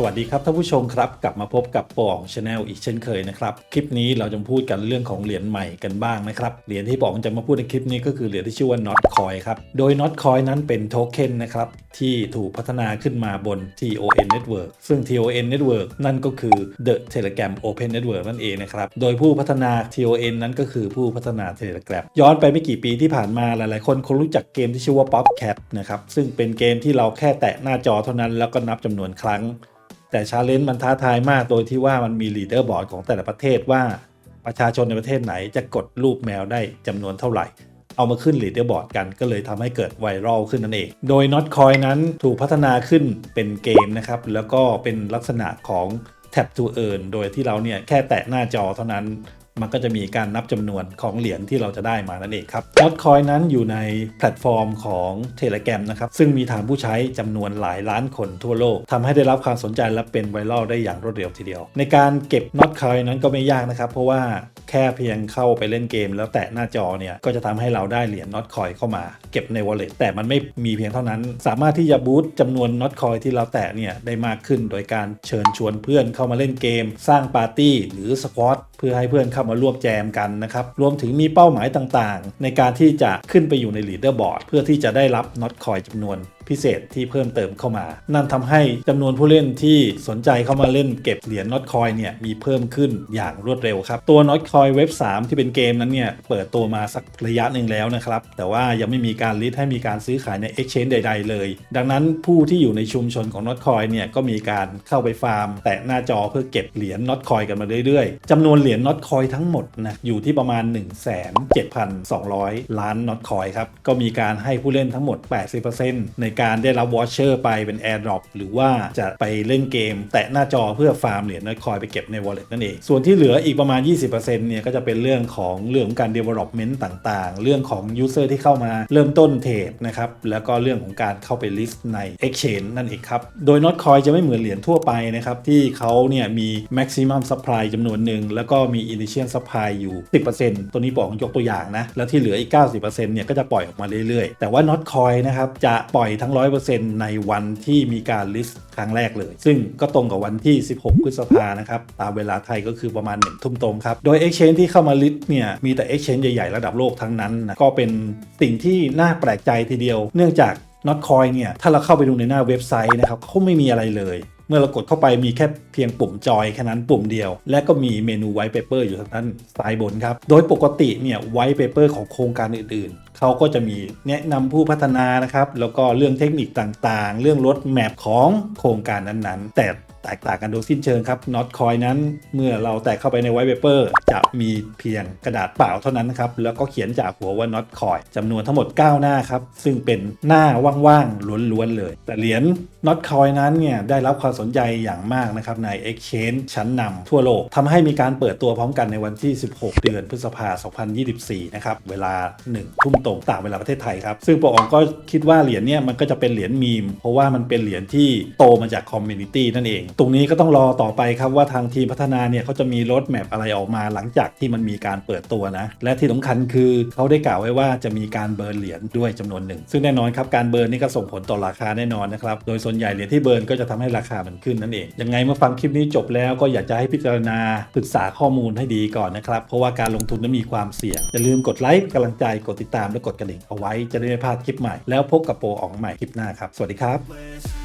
สวัสดีครับท่านผู้ชมครับ กลับมาพบกับปองชาแนลอีกเช่นเคยนะครับ คลิปนี้เราจะพูดกันเรื่องของเหรียญใหม่กันบ้างนะครับ เหรียญที่ปองจะมาพูดในคลิปนี้ก็คือเหรียญที่ชื่อว่า Not Coin ครับ โดย Not Coin นั้นเป็นโทเค็นนะครับที่ถูกพัฒนาขึ้นมาบน TON Network ซึ่ง TON Network นั่นก็คือ The Telegram Open Network นั่นเองนะครับ โดยผู้พัฒนา TON นั้นก็คือผู้พัฒนา Telegram ย้อนไปไม่กี่ปีที่ผ่านมาหลายๆ คนคงรู้จักเกมที่ชื่อว่า Popcat นะครับ ซึ่งเป็นเกมที่เราแค่แตะหน้าจอเท่านั้นแล้วก็นับจำนวนครั้ง แต่ชาเลนจ์มันท้าทายมากโดยที่ว่ามันมีลีดเดอร์บอร์ดของแต่ละประเทศว่าประชาชนในประเทศไหนจะกดรูปแมวได้จำนวนเท่าไหร่ เอามาขึ้นลีดเดอร์บอร์ดกันก็เลยทำให้เกิดไวรัลขึ้นนั่นเอง โดย Not Coin นั้นถูกพัฒนาขึ้นเป็นเกมนะครับ แล้วก็เป็นลักษณะของ Tap to Earn โดยที่เราเนี่ยแค่แตะหน้าจอเท่านั้น มันก็จะมีการนับจำนวนของเหรียญที่เราจะได้มานั่นเองครับ Notcoin นั้นอยู่ในแพลตฟอร์มของ Telegram นะครับซึ่งมีฐานผู้ใช้จำนวนหลายล้านคนทั่วโลกทำให้ได้รับความสนใจและเป็นไวรัลได้อย่างรวดเร็วทีเดียว ในการเก็บ Notcoin นั้นก็ไม่ยากนะครับเพราะว่าแค่เพียงเข้าไปเล่นเกม แล้วแตะหน้าจอเนี่ยก็จะทำให้เราได้เหรียญ Notcoin เข้ามา เก็บใน wallet แต่มันไม่มีเพียงเท่านั้น สามารถที่จะบูต์จำนวน Notcoin ที่เราแตะเนี่ยได้มากขึ้น โดยการเชิญชวนเพื่อนเข้ามาเล่นเกม สร้างปาร์ตี้หรือสควอตเพื่อให้เพื่อนเข้ามาร่วมแจมกันนะครับ รวมถึงมีเป้าหมายต่างๆ ในการที่จะขึ้นไปอยู่ในลีดเดอร์บอร์ดเพื่อที่จะได้รับน็อตคอยจำนวน พิเศษที่เพิ่มเติมเข้ามา นั่นทำให้จำนวนผู้เล่นที่สนใจเข้ามาเล่นเก็บเหรียญ Not Coin เนี่ยมีเพิ่มขึ้นอย่างรวดเร็วครับตัว Not Coin เว็บ 3 ที่เป็นเกมนั้นเนี่ยเปิดตัวมาสักระยะหนึ่งแล้วนะครับแต่ว่ายังไม่มีการลิสต์ให้มีการซื้อขายใน Exchange ใด ๆ เลย ดังนั้นผู้ที่อยู่ในชุมชนของ Not Coin เนี่ยก็มีการเข้าไปฟาร์ม แตะหน้าจอเพื่อเก็บเหรียญ Not Coin กันมาเรื่อยๆจำนวนเหรียญ Not Coin ทั้งหมดนะอยู่ที่ประมาณ 1 7 2 0 0 ล้าน Not Coin ครับก็มีการให้ผู้เล่นทั้งหมด 80%ในการได้รับ Watch เชอร์ไปเป็น AirDrop หรือว่าจะไปเล่นเกม แตะหน้าจอเพื่อฟาร์มเหรียญน้อยคอยไปเก็บใน Wallet นั่นเอง ส่วนที่เหลืออีกประมาณ 20%เนี่ยก็จะเป็นเรื่องของเรื่องของการ Development ต่างๆ เรื่องของ User ที่เข้ามาเริ่มต้นเทรดนะครับแล้วก็เรื่องของการเข้าไป list ใน Exchange นั่นเองครับ โดย Notcoin จะไม่เหมือนเหรียญทั่วไปนะครับที่เขาเนี่ยมี maximum supply จำนวนหนึ่งแล้วก็มี initial supply อยู่ 10%ตัวนี้บอกยกตัวอย่างนะแล้วที่เหลืออีก 90%เนี่ยก็จะปล่อยออกมาเรื่อยๆ แต่ว่า Notcoin นะครับจะปล่อยทั้ง100%ในวันที่มีการลิสต์ครั้งแรกเลย ซึ่งก็ตรงกับวันที่ 16 พฤษภานะครับ ตามเวลาไทยก็คือประมาณ1ทุ่มตรงครับ โดย Exchange ที่เข้ามาลิสต์เนี่ย มีแต่ Exchange ใหญ่ ๆ ระดับโลกทั้งนั้นนะก็เป็นสิ่งที่น่าแปลกใจทีเดียว เนื่องจาก Notcoin เนี่ย ถ้าเราเข้าไปดูในหน้าเว็บไซต์นะครับเขาไม่มีอะไรเลย เมื่อเรากดเข้าไปมีแค่เพียงปุ่มจอยแค่นั้นปุ่มเดียว และก็มีเมนูไวท์เปเปอร์อยู่ทางด้านซ้ายบนครับ โดยปกติเนี่ยไวท์เปเปอร์ของโครงการอื่นๆ เขาก็จะมีแนะนำผู้พัฒนานะครับ แล้วก็เรื่องเทคนิคต่างๆ เรื่องรถแมพของโครงการนั้นๆ แต่ แตกต่างกันโดยสิ้นเชิงครับ Notcoin นั้น เมื่อเราแตะเข้าไปใน White Paper จะมีเพียงกระดาษเปล่าเท่านั้นครับแล้วก็เขียนจากหัวว่า Notcoin จำนวนทั้งหมด 9 หน้าครับซึ่งเป็นหน้าว่างๆล้วนๆเลย แต่เหรียญ Notcoin นั้นเนี่ยได้รับความสนใจอย่างมากนะครับใน Exchange ชั้นนำทั่วโลกทำให้มีการเปิดตัวพร้อมกันในวันที่ 16 เดือนพฤษภาคม2024 นะครับเวลา 1 ทุ่มตรงตามเวลาประเทศไทยครับซึ่งปอองก็คิดว่าเหรียญเนี่ยมันก็จะเป็นเหรียญมีม เพราะว่ามันเป็นเหรียญที่โตมาจากคอมมูนิตี้นั่นเองตรงนี้ก็ต้องรอต่อไปครับว่าทางทีมพัฒนาเนี่ยเขาจะมีรถแมพอะไรออกมาหลังจากที่มันมีการเปิดตัวนะ และที่สำคัญคือเขาได้กล่าวไว้ว่าจะมีการเบิร์นเหรียญด้วยจำนวนหนึ่ง ซึ่งแน่นอนครับการเบิร์นนี่ก็ส่งผลต่อราคาแน่นอนนะครับ โดยส่วนใหญ่เหรียญที่เบิร์นก็จะทำให้ราคามันขึ้นนั่นเอง ยังไงเมื่อฟังคลิปนี้จบแล้วก็อยากจะให้พิจารณาศึกษาข้อมูลให้ดีก่อนนะครับ เพราะว่าการลงทุนนั้นมีความเสี่ยง อย่าลืมกดไลค์กำลังใจ กดติดตามและกดกระดิ่งเอาไว้จะได้ไม่พลาดคลิปใหม่ แล้วพบกับโปรอ๋องใหม่คลิปหน้าครับ สวัสดีครับ Let's